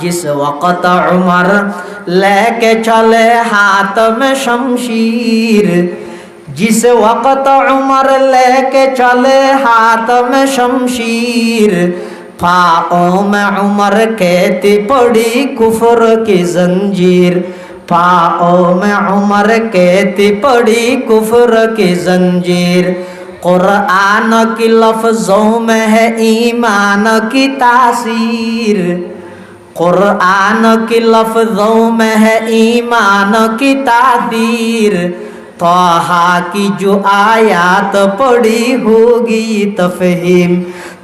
जिस वक़्त उमर लेके चले हाथ में शमशीर जिस वक़्त उमर लेके चले हाथ में शमशीर पाओ में उमर कहती पड़ी कुफर की जंजीर पाओ में उमर कहती पड़ी कुफर की जंजीर कुरान की लफ्जों में है ईमान की तासीर कुरान की लफ्जों में है ईमान की तादीर तोहा की जो आयात पड़ी होगी तफहीम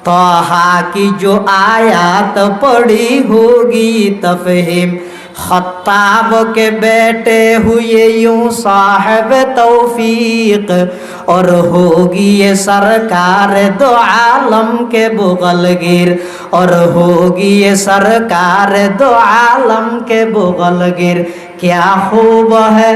तोहा की जो आयात पड़ी होगी तफहीम خطاب کے بیٹے ہوئے یوں صاحب توفیق، اور ہوگی یہ سرکار دو عالم کے بغل گر اور ہوگی یہ سرکار دو عالم کے بغل گر کیا خوب ہے،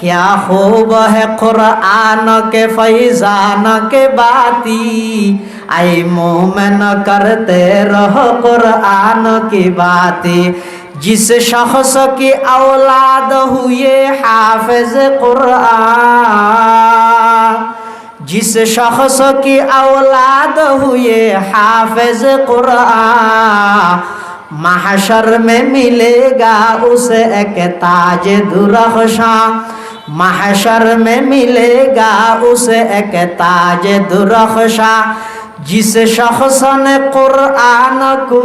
کیا خوب ہے قرآن کے فیضان کے باتی۔ آئی مومن کرتے رہو قرآن کی باتی۔ جس شخص کی اولاد ہوئے حافظ قرآن جس شخص کی اولاد ہوئے حافظ قرآن محشر میں ملے گا اسے ایک تاج درخشاں محشر میں ملے گا اسے ایک تاج درخشاں जिस शख्स ने कुरान को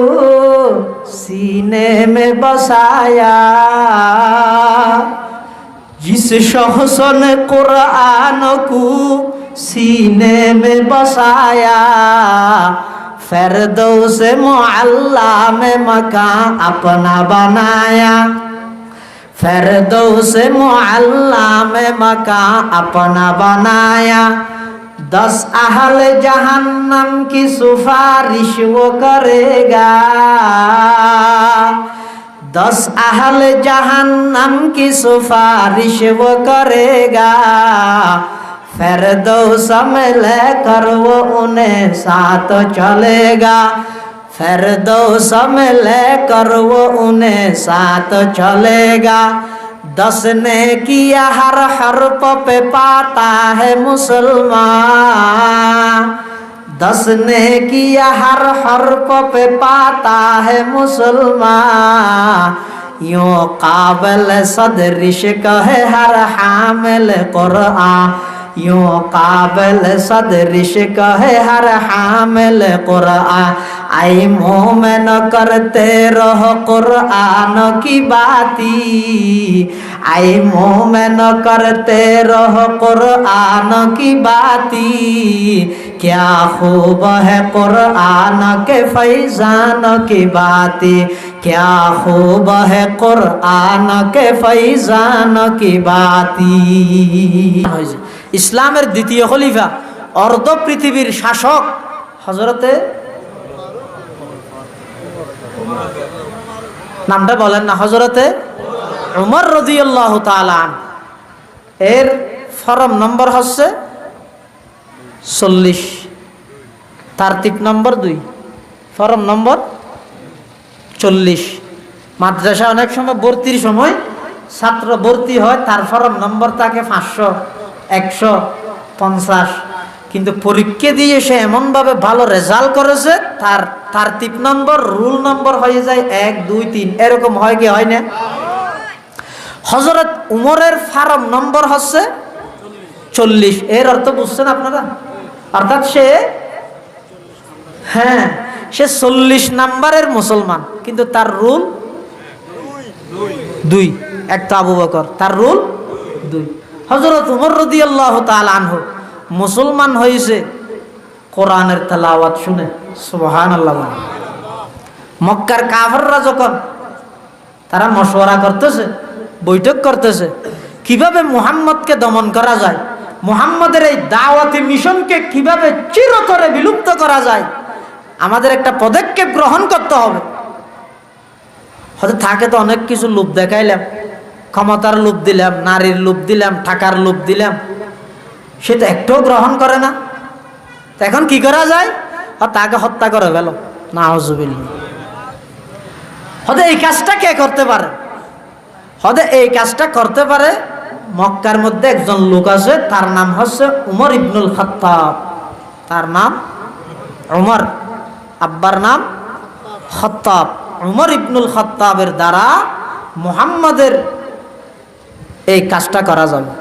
सीने में बसाया जिस शख्स ने कुरान को सीने में बसाया फरदो से मुअल्ला में मकान अपना बनाया फरदो से मुअल्ला में मकान अपना बनाया دس اہل جہنم کی سفارش وہ کرے گا دس اہل جہنم کی سفارش وہ کرے گا فردو سم لے کر وہ انہیں ساتھ چلے گا فردو سم لے کر وہ انہیں ساتھ چلے گا دس نے کیا ہر حرف پہ پاتا ہے مسلمان۔ دس نے کیا ہر حرف پہ پاتا ہے مسلمان۔ یوں قابل صدرش کہے ہر حامل قرآن۔ یوں قابل صدر شکا ہے ہر حامل قرآن آئی مومن کرتے رہو قرآن کی باتی آئی مومن کرتے رہو قرآن کی باتی کیا خوب ہے قرآن کے فیضان کی باتی کیا خوب ہے قرآن کے فیضان کی باتی ইসলামের দ্বিতীয় খলিফা, অর্ধ পৃথিবীর শাসক হজরতে নামটা বলেন না হজরতে উমর রদিয়াল্লাহ তালান এর ফরম নম্বর হচ্ছে চল্লিশ। তারতিব নম্বর দুই, ফরম নম্বর চল্লিশ। মাদ্রাসা অনেক সময় ভর্তির সময় ছাত্র ভর্তি হয়, তার ফরম নম্বর তাকে পাঁচশো। একশো পঞ্চাশ। কিন্তু পরীক্ষা দিয়ে সে এমনভাবে ভালো রেজাল্ট করেছে তার তার তিপ নম্বর রুল নম্বর হয়ে যায় এক দুই তিন। এরকম হয় কি হয় না? হজরত উমরের ফার্ম নম্বর হচ্ছে চল্লিশ। এর অর্থ বুঝছেন আপনারা? অর্থাৎ সে হ্যাঁ সে চল্লিশ নাম্বারের মুসলমান কিন্তু তার রুল দুই। একটা আবু বকর তার রুল দুই। হজরত উমর রদি আল্লাহ আনহু মুসলমান হয়েছে কোরআনের তালাওয়াত শুনে সুবহান আল্লাহ মক্কার কাফররা যখন তারা মশওয়ারা করতেছে, বৈঠক করতেছে, কীভাবে মুহাম্মদকে দমন করা যায়, মুহাম্মদের এই দাওয়াতি মিশনকে কীভাবে চিরতরে বিলুপ্ত করা যায়, আমাদের একটা পদক্ষেপ গ্রহণ করতে হবে। হয়তো থাকে তো অনেক কিছু লোভ দেখাইলাম। ক্ষমতার লোভ দিলাম, নারীর লোভ দিলাম, টাকার লোভ দিলাম, সে তো একটাও গ্রহণ করে না। এখন কি করা যায়? আর তাকে হত্যা করে গেল না হজুবিল হতে এই কাজটা কে করতে পারে? হতে এই কাজটা করতে পারে মক্কার মধ্যে একজন লোক আছে, তার নাম হচ্ছে উমর ইবনুল খত্তাব। তার নাম উমর, আব্বার নাম খত্তাব। উমর ইবনুল খত্তাবের দ্বারা মুহাম্মাদের এই কাজটা করা যাবে।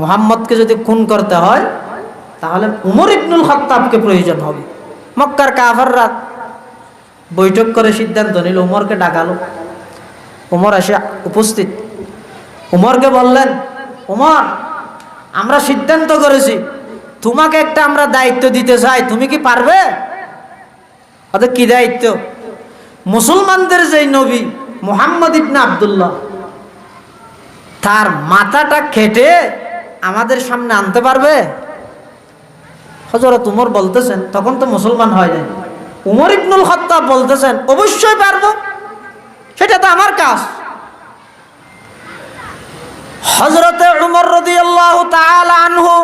মোহাম্মদকে যদি খুন করতে হয়, তাহলে উমর ইবনুল খত্তাবকে প্রয়োজন হবে। মক্কার কাফাররা বৈঠক করে সিদ্ধান্ত নিল, উমরকে ডাকালো। উমর এসে উপস্থিত। উমরকে বললেন, উমর, আমরা সিদ্ধান্ত করেছি, তোমাকে একটা আমরা দায়িত্ব দিতে চাই, তুমি কি পারবে? ওদের কি দায়িত্ব? মুসলমানদের যে নবী, মোহাম্মদ ইবনে আবদুল্লাহ তার মাথাটা কেটে আমাদের সামনে আনতে পারবে? হজরত উমর বলতেছেন, তখন তো মুসলমান হয় নাই। উমর ইবনুল খত্তাব বলতেছেন, অবশ্যই পারব। সেটা তো আমার কাজ। হজরতে উমর রদিয়াল্লাহু তাআলা আনহু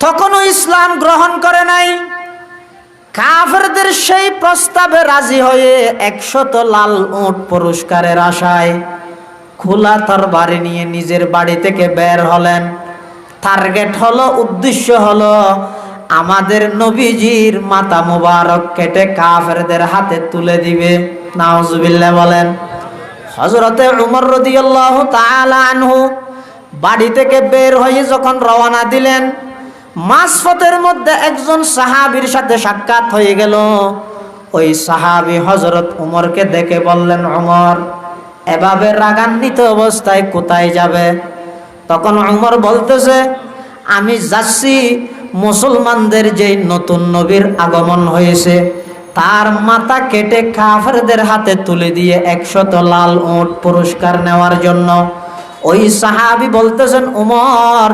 তখনও ইসলাম গ্রহণ করে নাই। কাফেরদের সেই প্রস্তাবে রাজি হয়ে একশত লাল উট পুরস্কারের আশায় খোলা তার বাড়ি নিয়ে নিজের বাড়ি থেকে বের হলেন। টার্গেট হলো, উদ্দেশ্য হলো, আমাদের নবীজির মাতা মুবারক কেটে কাফেরদের হাতে তুলে দিবে। নাউজুবিল্লাহ বলেন। হজরতে উমর রদিয়াল্লাহু তাআলা আনহু বাড়ি থেকে বের হয়ে যখন রওনা দিলেন মাসফতের মধ্যে একজন সাহাবীর সাথে সাক্ষাৎ হয়ে গেল। ওই সাহাবী হজরত উমরকে দেখে বললেন, উমর এভাবে রাগান্বিত অবস্থায় কোথায় যাবে? তখন উমর বলতেছে, আমি যাচ্ছি মুসলমানদের যে নতুন নবীর আগমন হয়েছে, তার মাথা কেটে কাফেরদের হাতে তুলে দিয়ে একশত লাল উট পুরস্কার নেওয়ার জন্য। ওই সাহাবি বলতেছেন, উমর,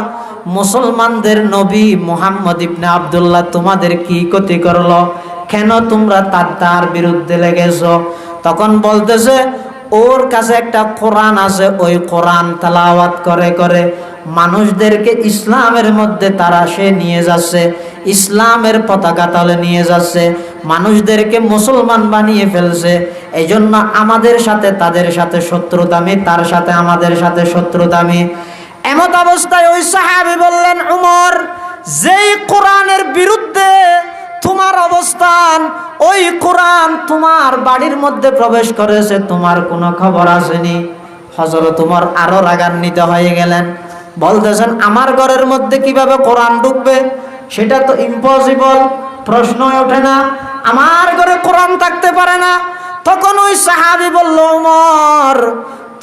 মুসলমানদের নবী মোহাম্মদ ইবনে আবদুল্লাহ তোমাদের কি ক্ষতি করল? কেন তোমরা তার তার বিরুদ্ধে লেগেছ? তখন বলতেছে ওর কাছে একটা কোরআন আছে, ওই কোরআন তালাওয়াত করে করে মানুষদেরকে ইসলামের মধ্যে তারা সে নিয়ে যাচ্ছে, ইসলামের পতাকা তলে নিয়ে যাচ্ছে, মানুষদেরকে মুসলমান বানিয়ে ফেলছে। এই জন্য আমাদের সাথে তাদের সাথে শত্রুতামি, তার সাথে আমাদের সাথে শত্রুতামি। এমত অবস্থায় ওই সাহাবি বললেন, উমর, যেই কোরআনের বিরুদ্ধে তোমার অবস্থান, ওই কোরআন তোমার বাড়ির মধ্যে প্রবেশ করেছে, তোমার কোনো খবর আসেনি। হজরত তোমার আরও রাগান্বিত হয়ে গেলেন। বলতেছেন, আমার ঘরের মধ্যে কীভাবে কোরআন ঢুকবে? সেটা তো ইম্পসিবল প্রশ্ন ওঠে না। আমার ঘরে কোরআন থাকতে পারে না। তখন ওই সাহাবি বলল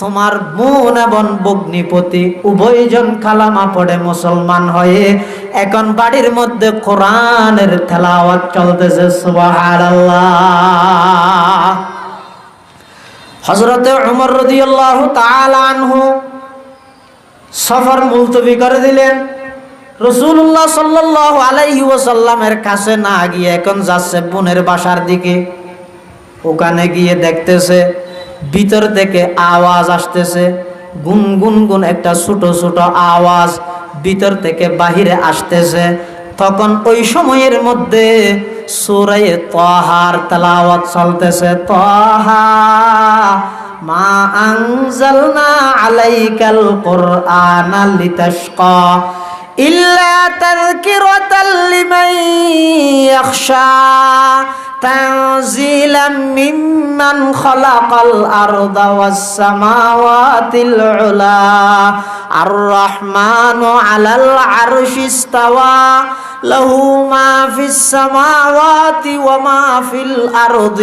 তোমার বোন এবং বগ্নিপতি উভয়জন কালামা পড়ে মুসলমান হয়ে, এখন বাড়ির মধ্যে কোরআনের তেলাওয়াত চলতেছে, সুবহানাল্লাহ। হযরতে উমর রাদিয়াল্লাহু তাআলা আনহু সফর মুলতবি করে দিলেন। রসুল্লাহ সাল্লাল্লাহু আলাইহি ওয়াসাল্লামের কাছে না গিয়ে এখন যাচ্ছে বোনের বাসার দিকে। ওখানে গিয়ে দেখতেছে ভিতর থেকে আওয়াজ আসতেছে। গুন গুন গুন একটা ছোট ছোট আওয়াজ ভিতর থেকে বাহিরে আসতেছে। তখন ওই সময়ের মধ্যে সুরাই তহার তেলাওয়াত চলতেছে। তহা, মা আনজালনা আলাইকাল কোরআনা লিতাশকা ইল্লা তাযকিরাতাল লিমান ইয়াখশা। تنزيلا ممن خلق الأرض والسماوات العلا. الرحمن على العرش استوى. له ما في السماوات وما في الأرض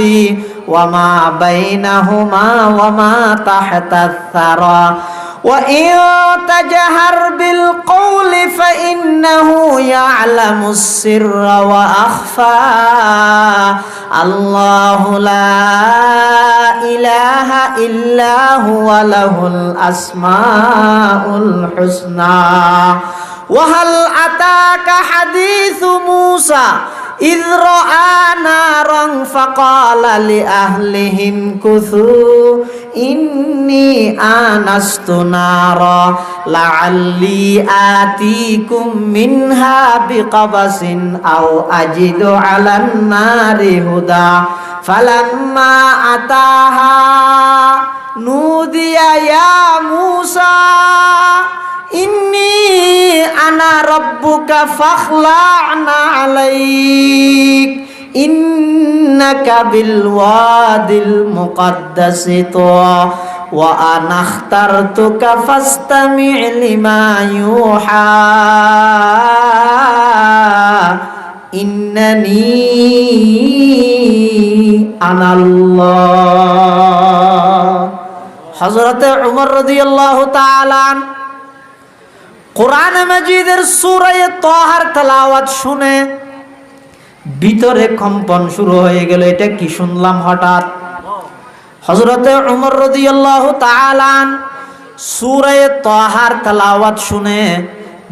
وما بينهما وما تحت الثرى. وإن تجهر بالقول فإنه يعلم السر وأخفى. الله لا إله إلا هو له الأسماء الحسنى وهل أتاك حديث موسى idro'ana rong faqala li ahlihim kuthu inni anastu nara la'alli atikum minha biqabasin au ajidu 'alan nari huda. Falamma ataha nudiya ya Musa inni আনা রব্বুকা ফাখলা'না আলাইক। ইন্নাকা বিল ওয়াদিল মুকাদ্দাসি তুয়া ওয়া আনা আখতারতুকা ফাসতামি' লিমা ইউহা। ইন্নানি আনাল্লাহ। হযরতে উমর রাদিয়াল্লাহু তাআলা কোরআন মাজিদের সূরায়ে তাহার তেলাওয়াত শুনে ভিতরে কম্পন শুরু হয়ে গেল। এটা কি শুনলাম হঠাৎ? হজরতে উমর রদিয়াল্লাহু তাআলা সূরায়ে তাহার তেলাওয়াত শুনে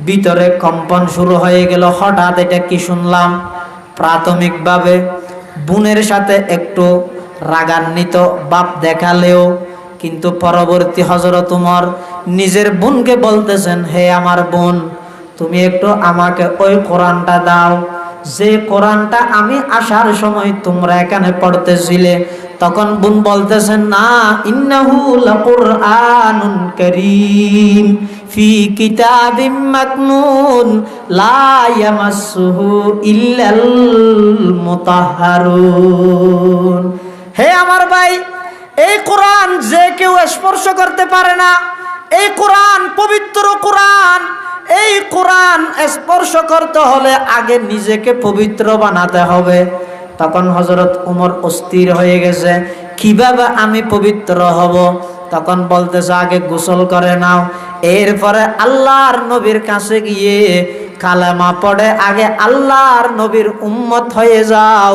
ভিতরে কম্পন শুরু হয়ে গেল। হঠাৎ এটা কি শুনলাম? প্রাথমিকভাবে বোনের সাথে একটু রাগান্বিত বাপ দেখালেও কিন্তু পরবর্তী হজরত উমর নিজের বোনকে বলতেছেন, হে আমার বোন, তুমি একটু আমাকে ওই কোরআনটা দাও। যে কোরআনটা আমি আসার সময় তোমরা এখানে পড়তেছিলে, তখন বোন বলতেছেন, না, ইন্নাহু লাকুরআনুন কারীম, ফি কিতাবিম মাকনুন, লা ইয়ামাসসুহু ইল্লাল মুতাহহারুন হে আমার ভাই এই কোরআন যে কেউ স্পর্শ করতে পারে না, এই কোরআন, পবিত্র কোরআন, এই কোরআন স্পর্শ করতে হলে আগে নিজেকে পবিত্র বানাতে হবে। তখন হজরত উমর অস্থির হয়ে গেছে। কীভাবে আমি পবিত্র হব? তখন বলতেছে, আগে গোসল করে নাও। এরপরে আল্লাহর নবীর কাছে গিয়ে কালেমা পড়ে, আগে আল্লাহর নবীর উম্মত হয়ে যাও,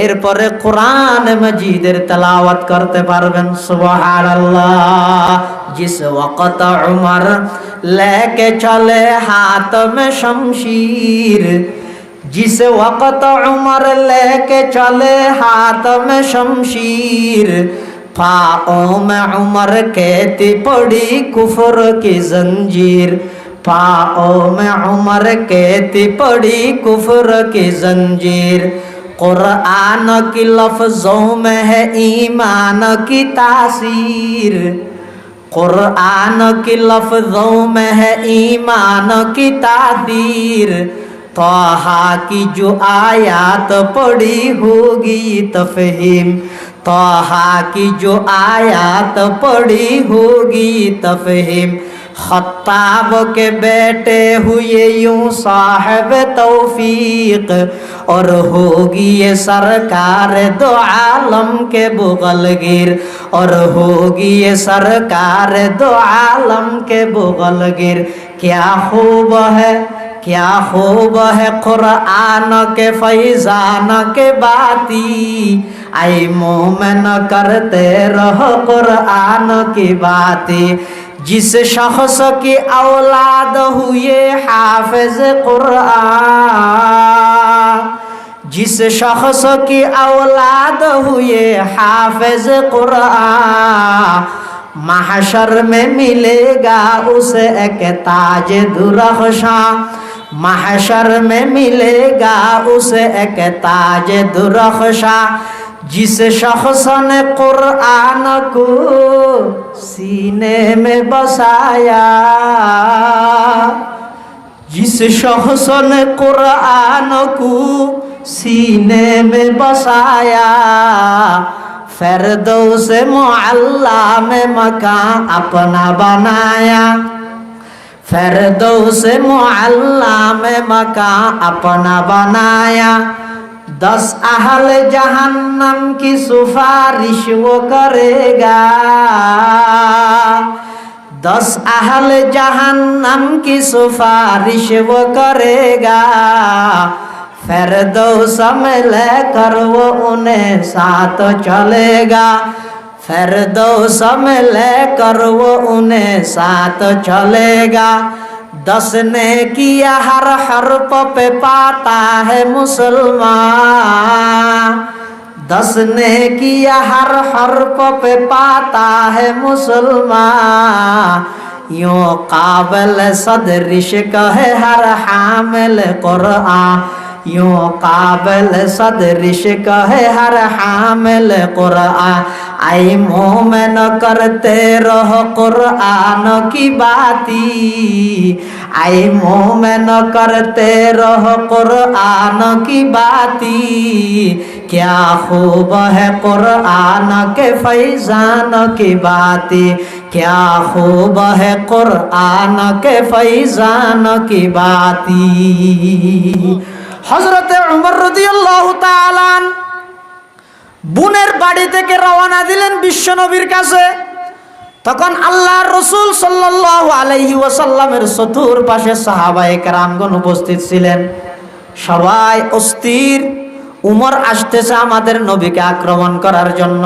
এরপরে কোরআন মজিদের তেলাওয়াত করতে পারবেন সুবহান আল্লাহ জিস ওয়াকত উমর লেকে চলে হাত মে শমশির। জিস ওয়াকত উমর লেকে চলে হাত মে শমশির। পাও মে উমর কেতি পড়ি কুফর কি জঞ্জির। پاؤں میں عمر کہتی پڑی کفر کی زنجیر قرآن کی لفظوں میں ہے ایمان کی تاثیر قرآن کی لفظوں میں ہے ایمان کی تعبیر توحا کی جو آیات پڑی ہوگی تفہیم توحا کی جو آیات پڑی ہوگی تفہیم خطاب کے بیٹے ہوئے یوں صاحب توفیق اور ہوگی یہ سرکار دو عالم کے بغل گیر اور ہوگی یہ سرکار دو عالم کے بغل گیر کیا خوب ہے، کیا خوب ہے قرآن کے فیضان کے باتی۔ آئی مومن، کرتے رہو قرآن کی باتی جس شخص کی اولاد ہوئے حافظ قرآن جس شخص کی اولاد ہوئے حافظ قرآن محشر میں ملے گا اسے ایک تاج درخشاں محشر میں ملے گا اسے ایک تاج درخشاں जिस शख्स ने कुरान को सीने में बसाया जिस शख्स ने कुरान को सीने में बसाया फिरदौ से मोहल्ला में मकान अपना बनाया फिरदौ से मोहल्ला में मकान अपना बनाया دس اہل جہنم کی سفارش وہ کرے گا دس اہل جہنم کی سفارش وہ کرے گا فردوسم لے کر وہ انہیں ساتھ چلے گا فردوسم لے کر وہ انہیں ساتھ چلے گا دس نے کیا ہر حرف پہ پاتا ہے مسلمان۔ دس نے کیا ہر حرف پہ پاتا ہے مسلمان۔ یوں قابل صدرش کہے ہر حامل قرآن۔ یوں قابل صدر شکہ ہر حامل قرآن آئی مومن کرتے رہو قرآن کی باتی آئی مومن کرتے رہو قرآن کی باتی کیا خوب ہے قرآن کے فیضان کی باتی کیا خوب ہے قرآن کے فیضان کی باتی রাদিয়াল্লাহু তাআলা বুনের বাড়ি থেকে রওনা দিলেন বিশ্বনবীর কাছে। তখন আল্লাহর রসুল ওয়াসাল্লামের চতুর পাশে সাহাবায়ে কেরামগণ উপস্থিত ছিলেন। সবাই অস্থির, উমর আসতেছে আমাদের নবীকে আক্রমণ করার জন্য।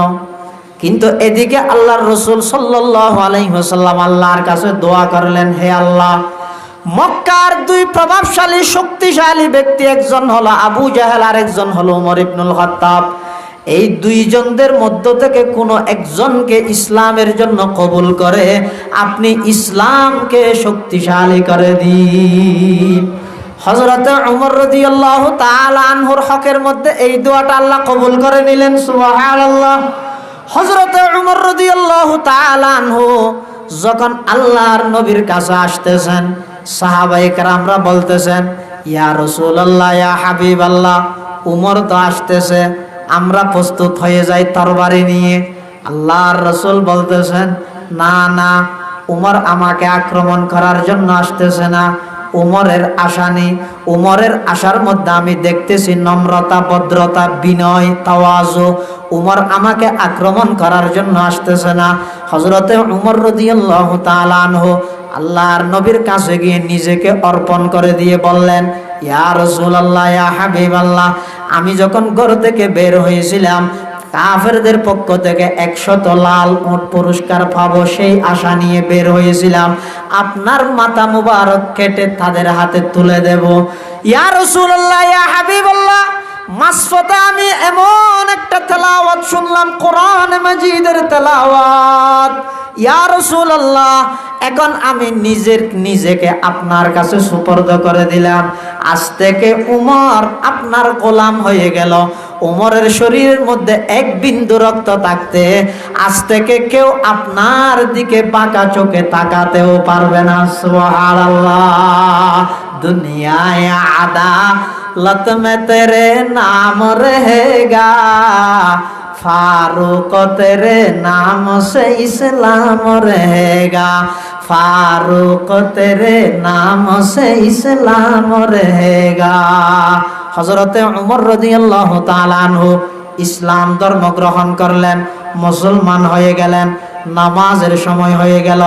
কিন্তু এদিকে আল্লাহর রসুল সাল্লাল্লাহু আলাইহি ওয়াসাল্লাম আল্লাহর কাছে দোয়া করলেন, হে আল্লাহ মক্কার দুই প্রভাবশালী, শক্তিশালী ব্যক্তি একজন হলো আবু জাহেল আর একজন হলো উমর ইবনুল খাত্তাব। এই দুইজনদের মধ্য থেকে কোনো একজনকে ইসলামের জন্য কবুল করে, আপনি ইসলামকে শক্তিশালী করে দিন। হজরত উমর রাদিয়াল্লাহু তাআলা আনহুর হকের মধ্যে এই দোয়াটা আল্লাহ কবুল করে নিলেন, সুবহানাল্লাহ। হজরত উমর রাদিয়াল্লাহু তাআলা আনহু যখন আল্লাহর নবীর কাছে আসতেছেন সাহাবাই আমরা বলতেছেন, ইয়া রসুল্লাহ ইয়া হাবিব আল্লাহ উমর তো আসতেছে, আমরা প্রস্তুত হয়ে যাই তরবারি নিয়ে। আল্লাহর রসুল বলতেছেন, না না, উমর আমাকে আক্রমণ করার জন্য আসতেছে না। উমরের আশা নেই। উমরের আশার মধ্যে আমি দেখতেছি নম্রতা, ভদ্রতা, বিনয়, তাওয়াজু। উমর আমাকে আক্রমণ করার জন্য আসতেছে না। হজরতে উমর রদিয়াল্লাহ তালানহ আল্লাহর নবীর কাছে গিয়ে নিজেকে অর্পণ করে দিয়ে বললেন, ইয়া রসুল্লাহ ইয়া হাবিব আল্লাহ আমি যখন ঘর থেকে বের হয়েছিলাম, কাফেরদের পক্ষ থেকে একশত লাল উট পুরস্কার পাবো সেই আশা নিয়ে বের হয়েছিলাম। আপনার মাথা মুবারক কেটে তাদের হাতে তুলে দেব। ইয়া রসুল্লাহ ইয়া হাবিবাল্লাহ মাসফতে আমি এমন একটা তেলাওয়াত শুনলাম, কোরআন মাজিদের তেলাওয়াত। ইয়া রসুল্লাহ এখন আমি নিজের, নিজেকে আপনার কাছে সুপর্দ করে দিলাম। আজ থেকে উমর আপনার গোলাম হয়ে গেল। উমরের শরীরের মধ্যে এক বিন্দু রক্ত থাকতে আজ থেকে কেউ আপনার দিকে বাঁকা চোখে তাকাতেও পারবে না, সুবহানাল্লাহ। দুনিয়ায় আদা লত में तेरे नाम रहेगा फारूक तेरे नाम से इस्लाम रहेगा फारूक तेरे नाम से इस्लाम रहेगा হজরতে উমর রদিয়াল্লাহ তালানহু ইসলাম ধর্ম গ্রহণ করলেন মুসলমান হয়ে গেলেন নামাজের সময় হয়ে গেল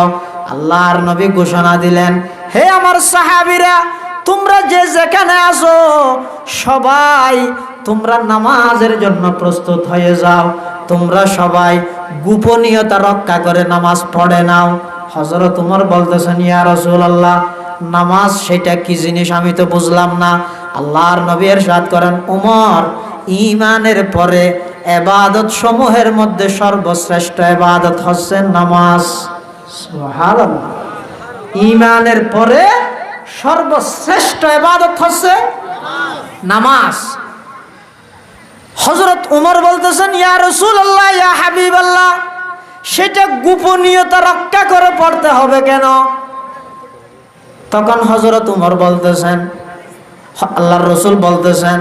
আল্লাহর নবী ঘোষণা দিলেন হে আমার সাহাবিরা তোমরা যে যেখানে আছো, সবাই তোমরা নামাজের জন্য প্রস্তুত হয়ে যাও। তোমরা সবাই গোপনীয়তা রক্ষা করে নামাজ পড়ে নাও। হজরত উমর বলতেছেন, ইয়া রাসূলুল্লাহ, নামাজ সেটা কি জিনিস আমি তো বুঝলাম না। আল্লাহর নবী এরশাদ করেন, উমর ইমানের পরে এবাদত সমূহের মধ্যে সর্বশ্রেষ্ঠ এবাদত হচ্ছে নামাজ। ইমানের পরে সর্বশ্রেষ্ঠ এবাদত হচ্ছে নামাজ। হজরত উমর বলতেছেন, ইয়া রসুল আল্লাহ ইয়া হাবিব আল্লাহ সেটা গোপনীয়তা রক্ষা করে পড়তে হবে কেন? তখন হজরত উমর বলতেছেন, আল্লাহর রসুল বলতেছেন,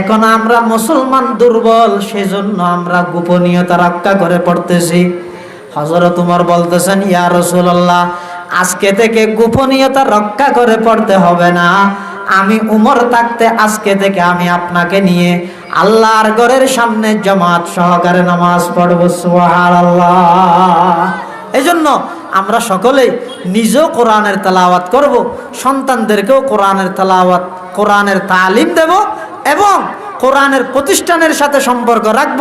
এখন আমরা মুসলমান দুর্বল, সেজন্য আমরা গোপনীয়তা রক্ষা করে পড়তেছি। হজরত উমর বলতেছেন, ইয়া রসুল্লাহ আজকে থেকে গোপনীয়তা রক্ষা করে পড়তে হবে না। আমি উমর থাকতে আজকে থেকে আমি আপনাকে নিয়ে আল্লাহর ঘরের সামনে জমাত সহকারে নামাজ পড়ব এই জন্য আমরা সকলেই নিজেও কোরআনের তেলাওয়াত করব, সন্তানদেরকেও কোরআনের তেলাওয়াত, কোরআনের তালিম দেব এবং কোরআনের প্রতিষ্ঠানের সাথে সম্পর্ক রাখব।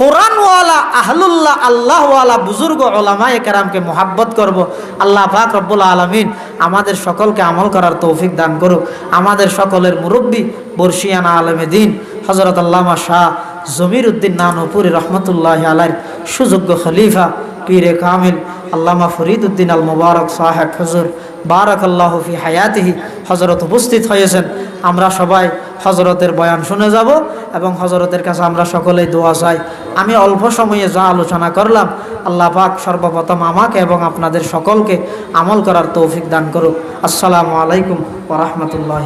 কোরআনওয়ালা, আহলুল্লাহ, আল্লাহওয়ালা, বুজুর্গ, ওলামায়ে কেরামকে মোহাব্বত করব। আল্লাহ পাক রব্বুল আলমিন আমাদের সকলকে আমল করার তৌফিক দান করুক। আমাদের সকলের মুরব্বী বর্ষিয়ানা আলমে দিন হজরত আল্লামা শাহ জমির উদ্দিন নানপুরি রহমতুল্লাহ আলাইর সুযোগ্য খলিফা, পীরে কামিল, আল্লামা ফরিদ উদ্দিন আল মুবারক সাহেব, হজুর বারাক আল্লাহ ফি হায়াতিহি হজরত উপস্থিত হয়েছেন। আমরা সবাই হজরতের বয়ান শুনে যাব এবং হজরতের কাছে আমরা সকলেই দোয়া চাই। আমি অল্প সময়ে যা আলোচনা করলাম, আল্লাহ পাক সর্বপ্রথম আমাকে এবং আপনাদের সকলকে আমল করার তৌফিক দান করুক। আসসালামু আলাইকুম ওরহমতুল্লাহ